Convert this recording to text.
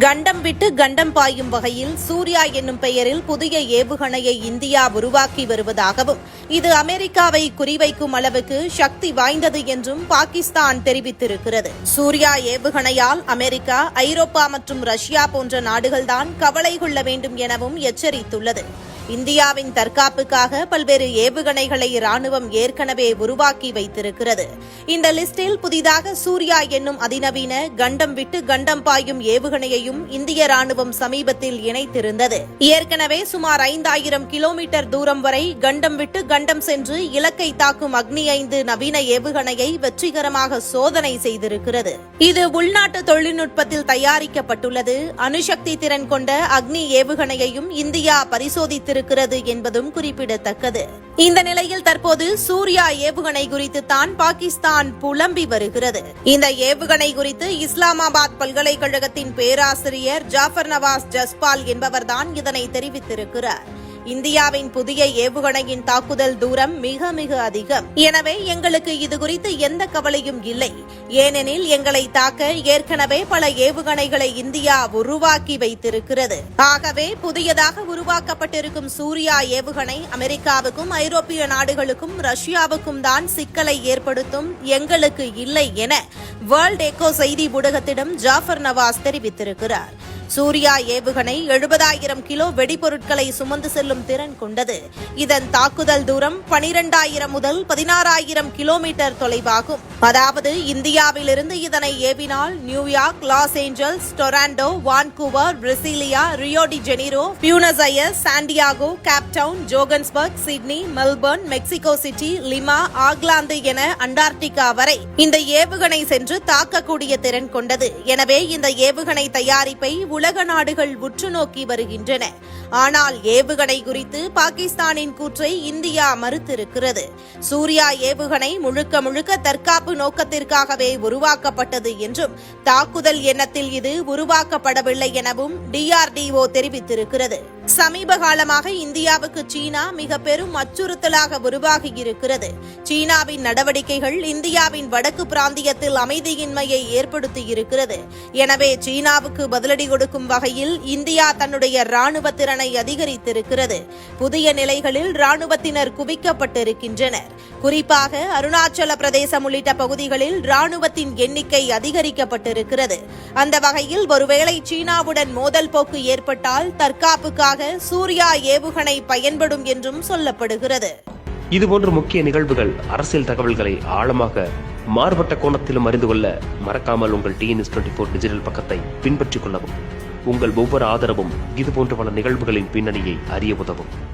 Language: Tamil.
கண்டம் விட்டு கண்டம் பாயும் வகையில் சூர்யா என்னும் பெயரில் புதிய ஏவுகணையை இந்தியா உருவாக்கி வருவதாகவும் இது அமெரிக்காவை குறிவைக்கும் அளவுக்கு சக்தி வாய்ந்தது என்றும் பாகிஸ்தான் தெரிவித்திருக்கிறது. சூர்யா ஏவுகணையால் அமெரிக்கா ஐரோப்பா மற்றும் ரஷ்யா போன்ற நாடுகள்தான் கவலை கொள்ள வேண்டும் எனவும் எச்சரித்துள்ளது. இந்தியாவின் தற்காப்புக்காக பல்வேறு ஏவுகணைகளை ராணுவம் ஏற்கனவே உருவாக்கி வைத்திருக்கிறது. இந்த லிஸ்டில் புதிதாக சூர்யா என்னும் அதிநவீன கண்டம் விட்டு கண்டம் பாயும் ஏவுகணையையும் இந்திய ராணுவம் சமீபத்தில் இணைத்திருந்தது. ஏற்கனவே சுமார் ஐந்தாயிரம் கிலோமீட்டர் தூரம் வரை கண்டம் விட்டு கண்டம் சென்று இலக்கை தாக்கும் அக்னி ஐந்து நவீன ஏவுகணையை வெற்றிகரமாக சோதனை செய்திருக்கிறது. இது உள்நாட்டு தொழில்நுட்பத்தில் தயாரிக்கப்பட்டுள்ளது. அணுசக்தி திறன் கொண்ட அக்னி ஏவுகணையையும் இந்தியா பரிசோதித்திருக்கிறது. என்பதும் குறிப்பிடத்தக்கது. இந்த நிலையில் தற்போது சூர்யா ஏவுகணை குறித்து தான் பாகிஸ்தான் புலம்பி வருகிறது. இந்த ஏவுகணை குறித்து இஸ்லாமாபாத் பல்கலைக்கழகத்தின் பேராசிரியர் ஜாஃபர் நவாஸ் ஜஸ்பால் என்பவர்தான் இதனை தெரிவித்திருக்கிறார். இந்தியாவின் புதிய ஏவுகணையின் தாக்குதல் தூரம் மிக மிக அதிகம். எனவே எங்களுக்கு இது குறித்து எந்த கவலையும் இல்லை. ஏனெனில் எங்களை தாக்க ஏற்கனவே பல ஏவுகணைகளை இந்தியா உருவாக்கி வைத்திருக்கிறது. ஆகவே புதியதாக உருவாக்கப்பட்டிருக்கும் சூர்யா ஏவுகணை அமெரிக்காவுக்கும் ஐரோப்பிய நாடுகளுக்கும் ரஷ்யாவுக்கும் தான் சிக்கலை ஏற்படுத்தும் எங்களுக்கு இல்லை என வேர்ல்ட் எக்கோ செய்தி ஊடகத்திடம் ஜாஃபர் நவாஸ் தெரிவித்திருக்கிறார். சூர்யா ஏவுகணை எழுபதாயிரம் கிலோ வெடிபொருட்களை சுமந்து செல்லும் திறன் கொண்டது. இதன் தாக்குதல் தூரம் பனிரெண்டாயிரம் முதல் பதினாறாயிரம் கிலோமீட்டர் தொலைவாகும். அதாவது இந்தியாவிலிருந்து இதனை ஏவினால் New York Los Angeles Toronto Vancouver Brasilia Rio de Janeiro Buenos Santiago Cape Town Johannesburg Sydney Melbourne Mexico city Lima Auckland என அண்டார்டிகா வரை இந்த ஏவுகணை சென்று தாக்கக்கூடிய திறன் கொண்டது. எனவே இந்த ஏவுகணை தயாரிப்பை உலக நாடுகள் உற்று நோக்கி வருகின்றன. ஆனால் ஏவுகணை குறித்து பாகிஸ்தானின் கூற்றை இந்தியா மறுத்திருக்கிறது. சூர்யா ஏவுகணை முழுக்க முழுக்க தற்காப்பு நோக்கத்திற்காகவே உருவாக்கப்பட்டது என்றும் தாக்குதல் எண்ணத்தில் இது உருவாக்கப்படவில்லை எனவும் டிஆர்டிஓ தெரிவித்திருக்கிறது. சமீப காலமாக இந்தியாவுக்கு சீனா மிக பெரும் அச்சுறுத்தலாக உருவாகியிருக்கிறது சீனாவின் நடவடிக்கைகள் இந்தியாவின் வடக்கு பிராந்தியத்தில் அமைதியின்மையை ஏற்படுத்தியிருக்கிறது எனவே சீனாவுக்கு பதிலடி கொடுக்கும் வகையில் இந்தியா தன்னுடைய ராணுவ திறனை அதிகரித்திருக்கிறது. புதிய நிலைகளில் ராணுவத்தினர் குவிக்கப்பட்டிருக்கின்றனர். குறிப்பாக அருணாச்சல பிரதேசம் உள்ளிட்ட பகுதிகளில் ராணுவத்தின் எண்ணிக்கை அதிகரிக்கப்பட்டிருக்கிறது. அந்த வகையில் ஒருவேளை சீனாவுடன் மோதல் போக்கு ஏற்பட்டால் தற்காப்புக்காக சூர்யா ஏவுகணை பயன்படும் என்றும் சொல்லப்படுகிறது. இதுபோன்ற முக்கிய நிகழ்வுகள் அரசியல் தகவல்களை ஆழமாக மாறுபட்ட கோணத்திலும் அறிந்து கொள்ள மறக்காமல் உங்கள் டிஎன்எஸ் டுவெண்ட்டி ஃபோர் டிஜிட்டல் பக்கத்தை பின்பற்றிக் கொள்ளவும். உங்கள் ஒவ்வொரு ஆதரவும் இதுபோன்ற பல நிகழ்வுகளின் பின்னணியை அறிய உதவும்.